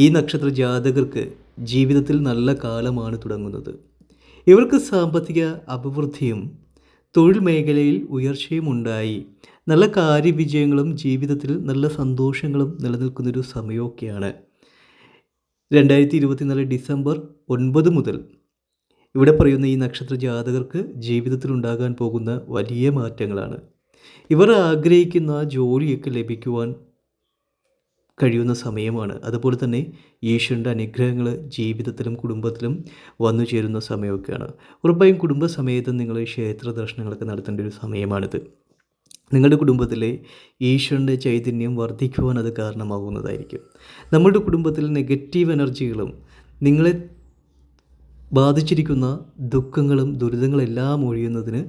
ഈ നക്ഷത്ര ജാതകർക്ക് ജീവിതത്തിൽ നല്ല കാലമാണ് തുടങ്ങുന്നത്. ഇവർക്ക് സാമ്പത്തിക അഭിവൃദ്ധിയും തൊഴിൽ മേഖലയിൽ ഉയർച്ചയും ഉണ്ടായി. നല്ല കാര്യവിജയങ്ങളും ജീവിതത്തിൽ നല്ല സന്തോഷങ്ങളും നിലനിൽക്കുന്നൊരു സമയമൊക്കെയാണ്. രണ്ടായിരത്തി ഇരുപത്തിനാല് ഡിസംബർ ഒൻപത് മുതൽ ഇവിടെ പറയുന്ന ഈ നക്ഷത്ര ജാതകർക്ക് ജീവിതത്തിൽ ഉണ്ടാകാൻ പോകുന്ന വലിയ മാറ്റങ്ങളാണ്. ഇവർ ആഗ്രഹിക്കുന്ന ജോലിയൊക്കെ ലഭിക്കുവാൻ കഴിയുന്ന സമയമാണ്. അതുപോലെ തന്നെ ഈശ്വരന്റെ അനുഗ്രഹങ്ങൾ ജീവിതത്തിലും കുടുംബത്തിലും വന്നു ചേരുന്ന സമയമൊക്കെയാണ്. ഉറപ്പായും കുടുംബസമേതം നിങ്ങൾ ക്ഷേത്ര ദർശനങ്ങളൊക്കെ നടത്തേണ്ട ഒരു സമയമാണിത്. നിങ്ങളുടെ കുടുംബത്തിലെ ഈശ്വരന്റെ ചൈതന്യം വർദ്ധിക്കുവാൻ അത് കാരണമാകുന്നതായിരിക്കും. നമ്മുടെ കുടുംബത്തിൽ നെഗറ്റീവ് എനർജികളും നിങ്ങളെ ബാധിച്ചിരിക്കുന്ന ദുഃഖങ്ങളും ദുരിതങ്ങളെല്ലാം ഒഴിയുന്നതിന്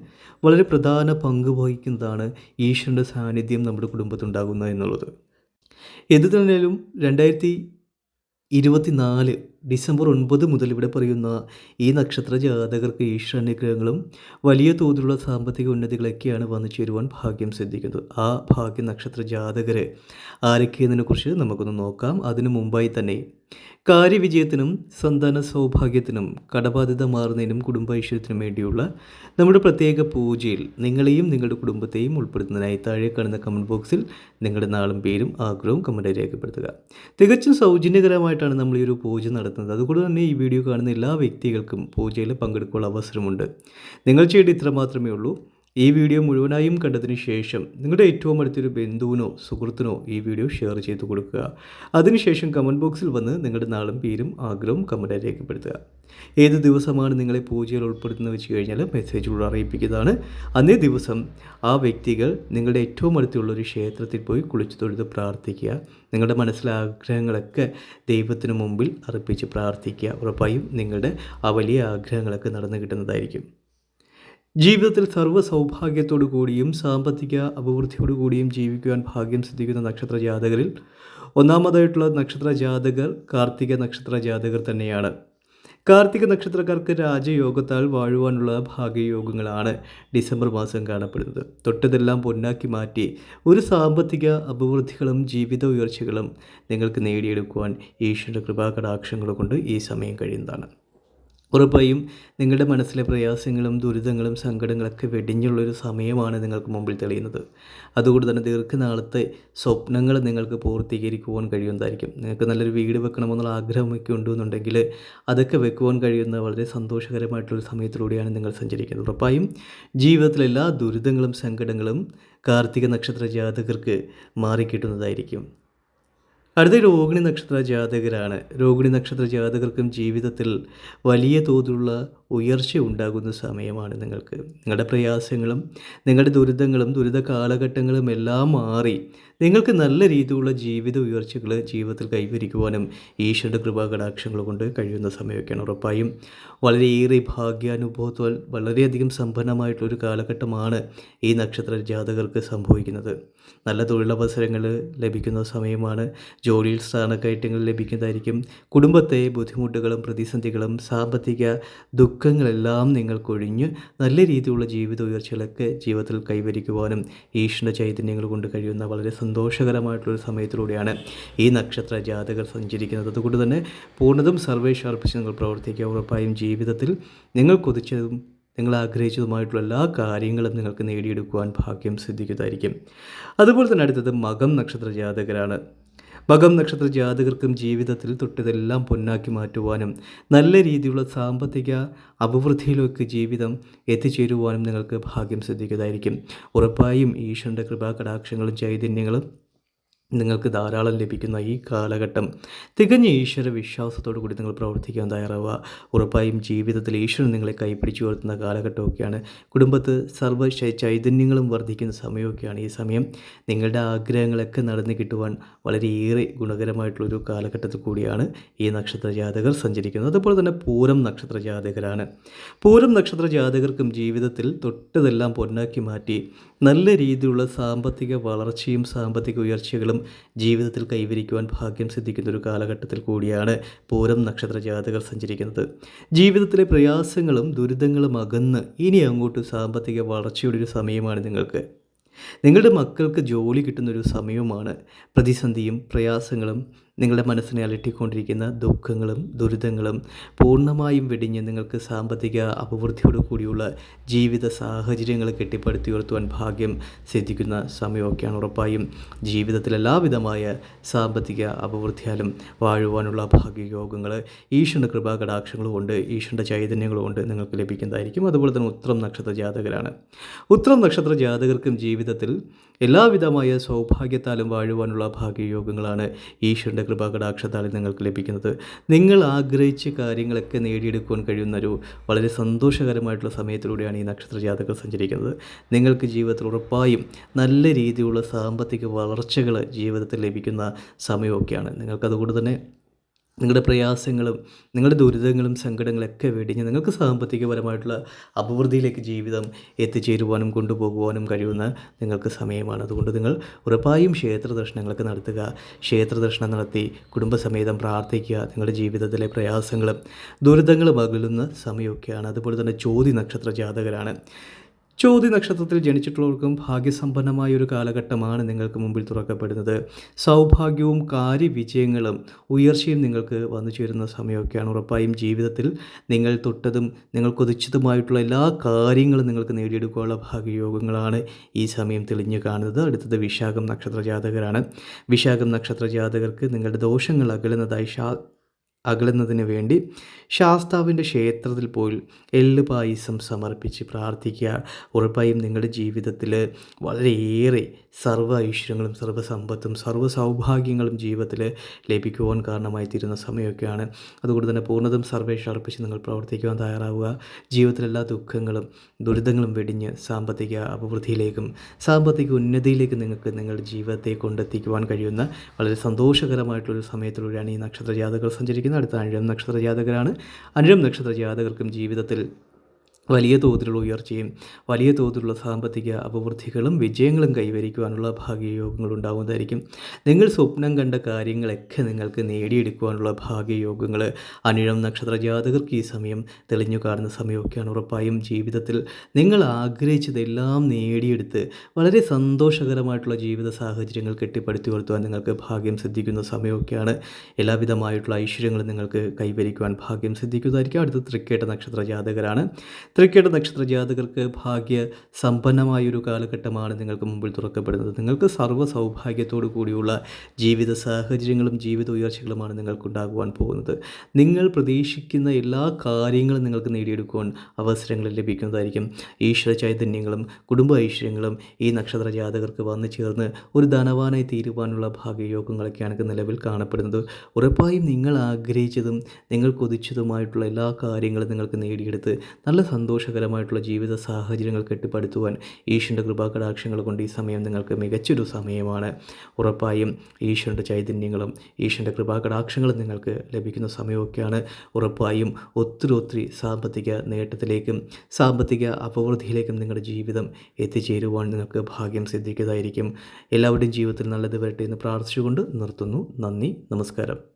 വളരെ പ്രധാന പങ്ക് വഹിക്കുന്നതാണ് ഈശ്വരന്റെ സാന്നിധ്യം നമ്മുടെ കുടുംബത്തുണ്ടാകുന്നത് എന്നുള്ളത്. എന്തു തന്നെയാലും രണ്ടായിരത്തി ഇരുപത്തിനാല് ഡിസംബർ ഒൻപത് മുതൽ ഇവിടെ പറയുന്ന ഈ നക്ഷത്ര ജാതകർക്ക് ഈശ്വരാനുഗ്രഹങ്ങളും വലിയ തോതിലുള്ള സാമ്പത്തിക ഉന്നതികളൊക്കെയാണ് വന്നു ചേരുവാൻ ഭാഗ്യം സിദ്ധിക്കുന്നത്. ആ ഭാഗ്യ നക്ഷത്ര ജാതകരെ ആരൊക്കെയെന്നതിനെക്കുറിച്ച് നമുക്കൊന്ന് നോക്കാം. അതിനു മുമ്പായി തന്നെ കാര്യവിജയത്തിനും സന്താന സൗഭാഗ്യത്തിനും കടബാധ്യത മാറുന്നതിനും കുടുംബ ഐശ്വര്യത്തിനും വേണ്ടിയുള്ള നമ്മുടെ പ്രത്യേക പൂജയിൽ നിങ്ങളെയും നിങ്ങളുടെ കുടുംബത്തെയും ഉൾപ്പെടുത്തുന്നതിനായി താഴെ കാണുന്ന കമന്റ് ബോക്സിൽ നിങ്ങളുടെ നാളും പേരും ആഗ്രഹവും കമന്റായി രേഖപ്പെടുത്തുക. തികച്ചും സൗജന്യകരമായിട്ടാണ് നമ്മൾ ഈ ഒരു പൂജ നടത്തുന്നത്. അതുകൊണ്ട് തന്നെ ഈ വീഡിയോ കാണുന്ന എല്ലാ വ്യക്തികൾക്കും പൂജയിൽ പങ്കെടുക്കാനുള്ള അവസരമുണ്ട്. നിങ്ങൾ ചെയ്യേണ്ട ഇത്ര മാത്രമേ ഉള്ളൂ. ഈ വീഡിയോ മുഴുവനായും കണ്ടതിന് ശേഷം നിങ്ങളുടെ ഏറ്റവും അടുത്തൊരു ബന്ധുവിനോ സുഹൃത്തിനോ ഈ വീഡിയോ ഷെയർ ചെയ്ത് കൊടുക്കുക. അതിനുശേഷം കമന്റ് ബോക്സിൽ വന്ന് നിങ്ങളുടെ നാളും പേരും ആഗ്രഹവും കമന്റായി രേഖപ്പെടുത്തുക. ഏത് ദിവസമാണ് നിങ്ങളെ പൂജയിൽ ഉൾപ്പെടുത്തുന്നത് വെച്ച് കഴിഞ്ഞാൽ മെസ്സേജിലൂടെ അറിയിപ്പിക്കുന്നതാണ്. അന്നേ ദിവസം ആ വ്യക്തികൾ നിങ്ങളുടെ ഏറ്റവും അടുത്തുള്ള ഒരു ക്ഷേത്രത്തിൽ പോയി കുളിച്ചു തൊഴുത് പ്രാർത്ഥിക്കുക. നിങ്ങളുടെ മനസ്സിലെ ആഗ്രഹങ്ങളൊക്കെ ദൈവത്തിന് മുമ്പിൽ അർപ്പിച്ച് പ്രാർത്ഥിക്കുക. ഉറപ്പായും നിങ്ങളുടെ ആ വലിയ ആഗ്രഹങ്ങളൊക്കെ നടന്നു കിട്ടുന്നതായിരിക്കും. ജീവിതത്തിൽ സർവ സൗഭാഗ്യത്തോടു കൂടിയും സാമ്പത്തിക അഭിവൃദ്ധിയോടു കൂടിയും ജീവിക്കുവാൻ ഭാഗ്യം സിദ്ധിക്കുന്ന നക്ഷത്ര ജാതകരിൽ ഒന്നാമതായിട്ടുള്ള നക്ഷത്ര ജാതകർ കാർത്തിക നക്ഷത്ര ജാതകർ തന്നെയാണ്. കാർത്തിക നക്ഷത്രക്കാർക്ക് രാജയോഗത്താൽ വാഴുവാനുള്ള ഭാഗ്യയോഗങ്ങളാണ് ഡിസംബർ മാസം കാണപ്പെടുന്നത്. തൊട്ടതെല്ലാം പൊന്നാക്കി മാറ്റി ഒരു സാമ്പത്തിക അഭിവൃദ്ധികളും ജീവിത ഉയർച്ചകളും നിങ്ങൾക്ക് നേടിയെടുക്കുവാൻ ഈശ്വര കൃപാകടാക്ഷങ്ങൾ കൊണ്ട് ഈ സമയം കഴിയുന്നതാണ്. ഉറപ്പായും നിങ്ങളുടെ മനസ്സിലെ പ്രയാസങ്ങളും ദുരിതങ്ങളും സങ്കടങ്ങളൊക്കെ വെടിഞ്ഞുള്ളൊരു സമയമാണ് നിങ്ങൾക്ക് മുമ്പിൽ തെളിയുന്നത്. അതുകൊണ്ട് തന്നെ ദീർഘനാളത്തെ സ്വപ്നങ്ങൾ നിങ്ങൾക്ക് പൂർത്തീകരിക്കുവാൻ കഴിയുന്നതായിരിക്കും. നിങ്ങൾക്ക് നല്ലൊരു വീട് വെക്കണമെന്നുള്ള ആഗ്രഹമൊക്കെ ഉണ്ടെന്നുണ്ടെങ്കിൽ അതൊക്കെ വെക്കുവാൻ കഴിയുന്ന വളരെ സന്തോഷകരമായിട്ടുള്ളൊരു സമയത്തിലൂടെയാണ് നിങ്ങൾ സഞ്ചരിക്കുന്നത്. ഉറപ്പായും ജീവിതത്തിലെ എല്ലാ ദുരിതങ്ങളും സങ്കടങ്ങളും കാർത്തിക നക്ഷത്ര ജാതകർക്ക് മാറിക്കിട്ടുന്നതായിരിക്കും. അടുത്ത രോഹിണി നക്ഷത്ര ജാതകരാണ്. രോഹിണി നക്ഷത്ര ജാതകർക്കും ജീവിതത്തിൽ വലിയ തോതിലുള്ള ഉയർച്ച ഉണ്ടാകുന്ന സമയമാണ് നിങ്ങൾക്ക്. നിങ്ങളുടെ പ്രയാസങ്ങളും നിങ്ങളുടെ ദുരിതങ്ങളും ദുരിത കാലഘട്ടങ്ങളും എല്ലാം മാറി നിങ്ങൾക്ക് നല്ല രീതിയിലുള്ള ജീവിത ഉയർച്ചകൾ ജീവിതത്തിൽ കൈവരിക്കുവാനും ഈശ്വരന്റെ കൃപാകടാക്ഷങ്ങൾ കൊണ്ട് കഴിയുന്ന സമയമൊക്കെയാണ് ഉറപ്പായും. വളരെയേറെ ഭാഗ്യാനുഭവത്താൽ വളരെയധികം സമ്പന്നമായിട്ടുള്ളൊരു കാലഘട്ടമാണ് ഈ നക്ഷത്ര ജാതകർക്ക് സംഭവിക്കുന്നത്. നല്ല തൊഴിലവസരങ്ങൾ ലഭിക്കുന്ന സമയമാണ്. ജോലിയിൽ സ്ഥാനക്കയറ്റങ്ങൾ ലഭിക്കുന്നതായിരിക്കും. കുടുംബത്തെ ബുദ്ധിമുട്ടുകളും പ്രതിസന്ധികളും സാമ്പത്തിക ദുഃഖങ്ങളെല്ലാം നിങ്ങൾക്കൊഴിഞ്ഞ് നല്ല രീതിയിലുള്ള ജീവിത ഉയർച്ചകളൊക്കെ ജീവിതത്തിൽ കൈവരിക്കുവാനും ഈശ്വര ചൈതന്യങ്ങൾ കൊണ്ട് കഴിയുന്ന വളരെ സന്തോഷകരമായിട്ടുള്ളൊരു സമയത്തിലൂടെയാണ് ഈ നക്ഷത്ര ജാതകൾ സഞ്ചരിക്കുന്നത്. അതുകൊണ്ട് തന്നെ പൂർണതും സർവേഷ് അർപ്പിച്ച് നിങ്ങൾ പ്രവർത്തിക്കുക. ഉറപ്പായും ജീവിതത്തിൽ നിങ്ങൾ കൊതിച്ചതും നിങ്ങൾ ആഗ്രഹിച്ചതുമായിട്ടുള്ള എല്ലാ കാര്യങ്ങളും നിങ്ങൾക്ക് നേടിയെടുക്കുവാൻ ഭാഗ്യം സിദ്ധിക്കുന്നതായിരിക്കും. അതുപോലെ തന്നെ അടുത്തത് മകം നക്ഷത്ര ജാതകരാണ്. മകം നക്ഷത്ര ജാതകർക്കും ജീവിതത്തിൽ തൊട്ടതെല്ലാം പൊന്നാക്കി മാറ്റുവാനും നല്ല രീതിയിലുള്ള സാമ്പത്തിക അഭിവൃദ്ധിയിലേക്ക് ജീവിതം എത്തിച്ചേരുവാനും നിങ്ങൾക്ക് ഭാഗ്യം സിദ്ധിക്കുന്നതായിരിക്കും ഉറപ്പായും ഈശ്വരന്റെ കൃപാകടാക്ഷങ്ങളും ചൈതന്യങ്ങളും നിങ്ങൾക്ക് ധാരാളം ലഭിക്കുന്ന ഈ കാലഘട്ടം തികഞ്ഞ ഈശ്വര വിശ്വാസത്തോടു കൂടി നിങ്ങൾ പ്രവർത്തിക്കാൻ തയ്യാറാവുക. ഉറപ്പായും ജീവിതത്തിൽ ഈശ്വരൻ നിങ്ങളെ കൈപ്പിടിച്ചു ഉയർത്തുന്ന കാലഘട്ടമൊക്കെയാണ്. കുടുംബത്ത് സർവ ചൈതന്യങ്ങളും വർദ്ധിക്കുന്ന സമയമൊക്കെയാണ് ഈ സമയം. നിങ്ങളുടെ ആഗ്രഹങ്ങളൊക്കെ നടന്നു കിട്ടുവാൻ വളരെയേറെ ഗുണകരമായിട്ടുള്ളൊരു കാലഘട്ടത്തിൽ കൂടിയാണ് ഈ നക്ഷത്ര ജാതകർ സഞ്ചരിക്കുന്നത്. അതുപോലെ തന്നെ പൂരം നക്ഷത്ര ജാതകരാണ്. പൂരം നക്ഷത്ര ജാതകർക്കും ജീവിതത്തിൽ തൊട്ടതെല്ലാം പൊന്നാക്കി മാറ്റി നല്ല രീതിയിലുള്ള സാമ്പത്തിക വളർച്ചയും സാമ്പത്തിക ഉയർച്ചകളും ജീവിതത്തിൽ കൈവരിക്കുവാൻ ഭാഗ്യം സിദ്ധിക്കുന്ന ഒരു കാലഘട്ടത്തിൽ കൂടിയാണ് പൂരം നക്ഷത്ര ജാതകൾ സഞ്ചരിക്കുന്നത്. ജീവിതത്തിലെ പ്രയാസങ്ങളും ദുരിതങ്ങളും അകന്ന് ഇനി അങ്ങോട്ട് സാമ്പത്തിക വളർച്ചയുടെ ഒരു സമയമാണ് നിങ്ങൾക്ക്. നിങ്ങളുടെ മക്കൾക്ക് ജോലി കിട്ടുന്നൊരു സമയവുമാണ് പ്രതിസന്ധിയും പ്രയാസങ്ങളും നിങ്ങളുടെ മനസ്സിനെ അലട്ടിക്കൊണ്ടിരിക്കുന്ന ദുഃഖങ്ങളും ദുരിതങ്ങളും പൂർണമായും വെടിഞ്ഞ് നിങ്ങൾക്ക് സാമ്പത്തിക അഭിവൃദ്ധിയോട് കൂടിയുള്ള ജീവിത സാഹചര്യങ്ങൾ കെട്ടിപ്പടുത്തി ഉയർത്തുവാൻ ഭാഗ്യം സിദ്ധിക്കുന്ന സമയമൊക്കെയാണ് ഉറപ്പായും. ജീവിതത്തിൽ എല്ലാവിധമായ സാമ്പത്തിക അഭിവൃദ്ധിയാലും വാഴുവാനുള്ള ഭാഗ്യയോഗങ്ങൾ ഈശ്വരന്റെ കൃപാകടാക്ഷങ്ങളും കൊണ്ട് ഈശ്വരന്റെ ചൈതന്യങ്ങളും കൊണ്ട് നിങ്ങൾക്ക് ലഭിക്കുന്നതായിരിക്കും. അതുപോലെ തന്നെ ഉത്രം നക്ഷത്ര ജാതകരാണ്. ഉത്രം നക്ഷത്ര ജാതകർക്കും ജീവിതത്തിൽ എല്ലാവിധമായ സൗഭാഗ്യത്താലും വാഴുവാനുള്ള ഭാഗ്യയോഗങ്ങളാണ് ഈശ്വരന്റെ കൃപാകടാക്ഷത്താലും നിങ്ങൾക്ക് ലഭിക്കുന്നത്. നിങ്ങൾ ആഗ്രഹിച്ച കാര്യങ്ങളൊക്കെ നേടിയെടുക്കുവാൻ കഴിയുന്ന ഒരു വളരെ സന്തോഷകരമായിട്ടുള്ള സമയത്തിലൂടെയാണ് ഈ നക്ഷത്ര ജാതകർ സഞ്ചരിക്കുന്നത്. നിങ്ങൾക്ക് ജീവിതത്തിൽ ഉറപ്പായും നല്ല രീതിയിലുള്ള സാമ്പത്തിക വളർച്ചകൾ ജീവിതത്തിൽ ലഭിക്കുന്ന സമയമൊക്കെയാണ്. നിങ്ങൾക്കതുകൊണ്ട് തന്നെ നിങ്ങളുടെ പ്രയാസങ്ങളും നിങ്ങളുടെ ദുരിതങ്ങളും സങ്കടങ്ങളൊക്കെ വെടിഞ്ഞ് നിങ്ങൾക്ക് സാമ്പത്തികപരമായിട്ടുള്ള അഭിവൃദ്ധിയിലേക്ക് ജീവിതം എത്തിച്ചേരുവാനും കൊണ്ടുപോകുവാനും കഴിയുന്ന നിങ്ങൾക്ക് സമയമാണ്. അതുകൊണ്ട് നിങ്ങൾ ഉറപ്പായും ക്ഷേത്ര ദർശനങ്ങളൊക്കെ നടത്തുക. ക്ഷേത്ര ദർശനം നടത്തി കുടുംബസമേതം പ്രാർത്ഥിക്കുക. നിങ്ങളുടെ ജീവിതത്തിലെ പ്രയാസങ്ങളും ദുരിതങ്ങളും അകലുന്ന സമയമൊക്കെയാണ്. അതുപോലെ തന്നെ ചോതി നക്ഷത്ര ജാതകരാണ്. ചോതി നക്ഷത്രത്തിൽ ജനിച്ചിട്ടുള്ളവർക്കും ഭാഗ്യസമ്പന്നമായ ഒരു കാലഘട്ടമാണ് നിങ്ങൾക്ക് മുമ്പിൽ തുറക്കപ്പെടുന്നത്. സൗഭാഗ്യവും കാര്യവിജയങ്ങളും ഉയർച്ചയും നിങ്ങൾക്ക് വന്നു ചേരുന്ന സമയമൊക്കെയാണ് ഉറപ്പായും ജീവിതത്തിൽ നിങ്ങൾ തൊട്ടതും നിങ്ങൾ കൊതിച്ചതുമായിട്ടുള്ള എല്ലാ കാര്യങ്ങളും നിങ്ങൾക്ക് നേടിയെടുക്കാനുള്ള ഭാഗ്യയോഗങ്ങളാണ് ഈ സമയം തെളിഞ്ഞു കാണുന്നത്. അടുത്തത് വിശാഖം നക്ഷത്ര ജാതകരാണ് വിശാഖം നക്ഷത്ര ജാതകർക്ക് നിങ്ങളുടെ ദോഷങ്ങൾ അകലുന്നതായി അകലുന്നതിന് വേണ്ടി ശാസ്താവിന്റെ ക്ഷേത്രത്തിൽ പോയി എല്ല് പായസം സമർപ്പിച്ച് പ്രാർത്ഥിക്കുക. ഉറപ്പായും നിങ്ങളുടെ ജീവിതത്തിൽ വളരെയേറെ സർവ ഐശ്വര്യങ്ങളും സർവ സമ്പത്തും സർവ സൗഭാഗ്യങ്ങളും ജീവിതത്തിൽ ലഭിക്കുവാൻ കാരണമായി തീരുന്ന സമയമൊക്കെയാണ്. അതുകൊണ്ട് തന്നെ പൂർണതും സർവേഷ അർപ്പിച്ച് നിങ്ങൾ പ്രവർത്തിക്കുവാൻ തയ്യാറാവുക. ജീവിതത്തിലെല്ലാ ദുഃഖങ്ങളും ദുരിതങ്ങളും വെടിഞ്ഞ് സാമ്പത്തിക അഭിവൃദ്ധിയിലേക്കും സാമ്പത്തിക ഉന്നതിയിലേക്കും നിങ്ങൾക്ക് നിങ്ങളുടെ ജീവിതത്തെ കൊണ്ടെത്തിക്കുവാൻ കഴിയുന്ന വളരെ സന്തോഷകരമായിട്ടുള്ളൊരു സമയത്തിലൂടെയാണ് ഈ നക്ഷത്ര ജാതകൾ സഞ്ചരിക്കുന്നത്. അടുത്ത അനിഴം നക്ഷത്ര ജാതകരാണ് അനിഴം നക്ഷത്ര ജാതകർക്കും ജീവിതത്തിൽ വലിയ തോതിലുള്ള ഉയർച്ചയും വലിയ തോതിലുള്ള സാമ്പത്തിക അഭിവൃദ്ധികളും വിജയങ്ങളും കൈവരിക്കുവാനുള്ള ഭാഗ്യയോഗങ്ങൾ ഉണ്ടാകുന്നതായിരിക്കും നിങ്ങൾ സ്വപ്നം കണ്ട കാര്യങ്ങളൊക്കെ നിങ്ങൾക്ക് നേടിയെടുക്കുവാനുള്ള ഭാഗ്യയോഗങ്ങൾ. അനിഴം നക്ഷത്ര ജാതകർക്ക് ഈ സമയം തെളിഞ്ഞു കാണുന്ന സമയമൊക്കെയാണ് ഉറപ്പായും ജീവിതത്തിൽ. നിങ്ങൾ ആഗ്രഹിച്ചതെല്ലാം നേടിയെടുത്ത് വളരെ സന്തോഷകരമായിട്ടുള്ള ജീവിത സാഹചര്യങ്ങൾ കെട്ടിപ്പടുത്തി കൊടുത്തുവാൻ നിങ്ങൾക്ക് ഭാഗ്യം സിദ്ധിക്കുന്ന സമയമൊക്കെയാണ്. എല്ലാവിധമായിട്ടുള്ള ഐശ്വര്യങ്ങളും നിങ്ങൾക്ക് കൈവരിക്കുവാൻ ഭാഗ്യം സിദ്ധിക്കുന്നതായിരിക്കും. അടുത്ത തൃക്കേട്ട നക്ഷത്ര ജാതകരാണ്. തൃക്കേട്ട നക്ഷത്ര ജാതകർക്ക് ഭാഗ്യ സമ്പന്നമായൊരു കാലഘട്ടമാണ് നിങ്ങൾക്ക് മുമ്പിൽ തുറക്കപ്പെടുന്നത്. നിങ്ങൾക്ക് സർവ സൗഭാഗ്യത്തോടു കൂടിയുള്ള ജീവിത സാഹചര്യങ്ങളും ജീവിത ഉയർച്ചകളുമാണ് നിങ്ങൾക്കുണ്ടാകുവാൻ പോകുന്നത്. നിങ്ങൾ പ്രതീക്ഷിക്കുന്ന എല്ലാ കാര്യങ്ങളും നിങ്ങൾക്ക് നേടിയെടുക്കുവാൻ അവസരങ്ങൾ ലഭിക്കുന്നതായിരിക്കും. ഈശ്വര ചൈതന്യങ്ങളും കുടുംബ ഐശ്വര്യങ്ങളും ഈ നക്ഷത്ര ജാതകർക്ക് വന്നു ചേർന്ന് ഒരു ധനവാനായി തീരുവാനുള്ള ഭാഗ്യയോഗങ്ങളൊക്കെയാണ് നിലവിൽ കാണപ്പെടുന്നത്. ഉറപ്പായും നിങ്ങൾ ആഗ്രഹിച്ചതും നിങ്ങൾ കൊതിച്ചതുമായിട്ടുള്ള എല്ലാ കാര്യങ്ങളും നിങ്ങൾക്ക് നേടിയെടുത്ത് നല്ല സന്തോഷകരമായിട്ടുള്ള ജീവിത സാഹചര്യങ്ങൾ കെട്ടിപ്പടുത്തുവാൻ ഈശ്വരന്റെ കൃപാകടാക്ഷങ്ങൾ കൊണ്ട് ഈ സമയം നിങ്ങൾക്ക് മികച്ചൊരു സമയമാണ്. ഉറപ്പായും ഈശ്വരന്റെ ചൈതന്യങ്ങളും ഈശ്വരന്റെ കൃപാകടാക്ഷങ്ങളും നിങ്ങൾക്ക് ലഭിക്കുന്ന സമയമൊക്കെയാണ്. ഉറപ്പായും ഒത്തിരി ഒത്തിരി സാമ്പത്തിക നേട്ടത്തിലേക്കും സാമ്പത്തിക അപവൃദ്ധിയിലേക്കും നിങ്ങളുടെ ജീവിതം എത്തിച്ചേരുവാൻ നിങ്ങൾക്ക് ഭാഗ്യം സിദ്ധിക്കുന്നതായിരിക്കും. എല്ലാവരുടെയും ജീവിതത്തിൽ നല്ലത് വരട്ടെ എന്ന് പ്രാർത്ഥിച്ചുകൊണ്ട് നിർത്തുന്നു. നന്ദി. നമസ്കാരം.